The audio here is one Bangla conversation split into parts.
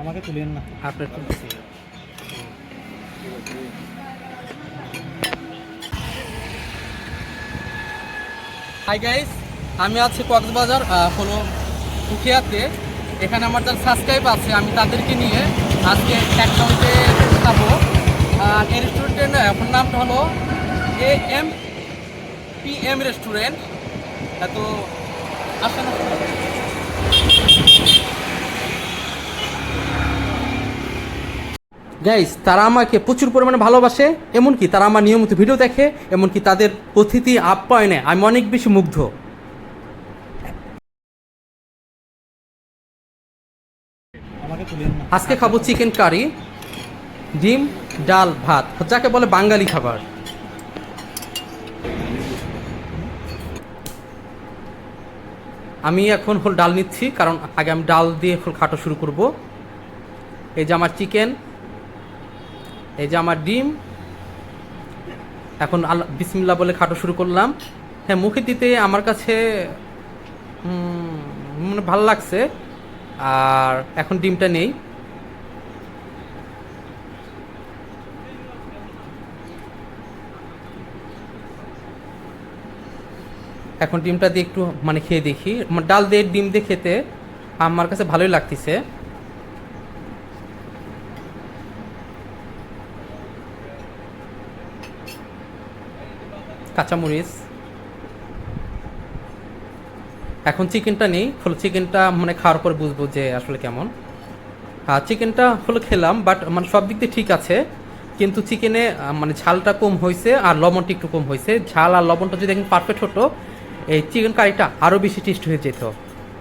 আমাকে তুলেন না। আপনার তুলছি হাই গাইস আমি আছি কক্সবাজার হলো উখিয়াতে এখানে আমার যারা সাবস্ক্রাইব আছে, আমি তাদেরকে নিয়ে আজকে খাব আর এই রেস্টুরেন্টের এখন নামটা হলো A M P M restaurant তো আসেন। গাইস তারা আমাকে প্রচুর পরিমাণে ভালোবাসে, এমনকি তারা আমার নিয়মিত ভিডিও দেখে, এমনকি তাদের অতিথি আপ্যায়নে আমি অনেক বেশি মুগ্ধ। আজকে খাব চিকেন কারি ডিম, ডাল, ভাত, যাকে বলে বাঙালি খাবার। আমি এখন হল ডাল নিচ্ছি, কারণ আগে আমি ডাল দিয়ে ফুল খাটো শুরু করব। এই যে আমার চিকেন এই যে আমার ডিম। এখন আল্লাহ বিসমিল্লা বলে খাটো শুরু করলাম। হ্যাঁ মুখে দিতে আমার কাছে মানে ভালো লাগছে। আর এখন ডিমটা নেই। এখন ডিমটা দিয়ে একটু মানে খেয়ে দেখি। মানে ডাল দিয়ে ডিম দিয়ে খেতে আমার কাছে ভালোই লাগতেছে। কাঁচামরিচ। এখন চিকেনটা নেই হলো চিকেনটা মানে খাওয়ার পর বুঝব যে আসলে কেমন। চিকেনটা হলো খেলাম বাট মানে সব দিক দিয়ে ঠিক আছে, কিন্তু চিকেনে মানে ঝালটা কম হয়েছে আর লবণটা একটু কম হয়েছে। ঝাল আর লবণটা যদি একদম পারফেক্ট হতো, এই চিকেন কারিটা আরও বেশি টেস্ট হয়ে যেত।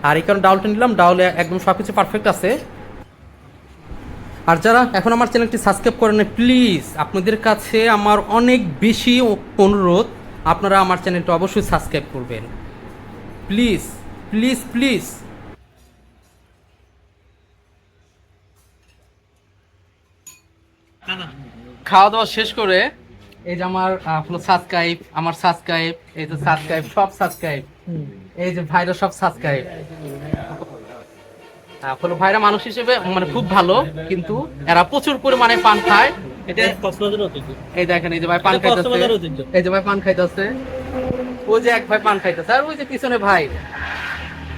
আর এই কারণে ডাউলটা নিলাম, ডাউলে একদম সব কিছু পারফেক্ট আছে। আর যারা এখন আমার চ্যানেলটি সাবস্ক্রাইব করেন প্লিজ আপনাদের কাছে আমার অনেক বেশি অনুরোধ। আপনারা আমার চ্যানেলটা অবশ্যই সাবস্ক্রাইব করবেন। Please please please. খাওয়া দাওয়া শেষ করে এই যে আমার হলো সাবস্ক্রাইব আমার সাবস্ক্রাইব এই যে সাবস্ক্রাইব সব সাবস্ক্রাইব এই যে ভাইরা সব সাবস্ক্রাইব হলো ভাইরা মানুষ হিসেবে মানে খুব ভালো, কিন্তু এরা প্রচুর পরিমাণে পান খায়। এটা কক্সবাজার অতিথি এই দেখেন এই যে ভাই পান খাইতেছে। এই যে ভাই পান খাইতেছে। ওই যে এক ভাই পান খাইতেছে। আর ওই যে পিছনে ভাই।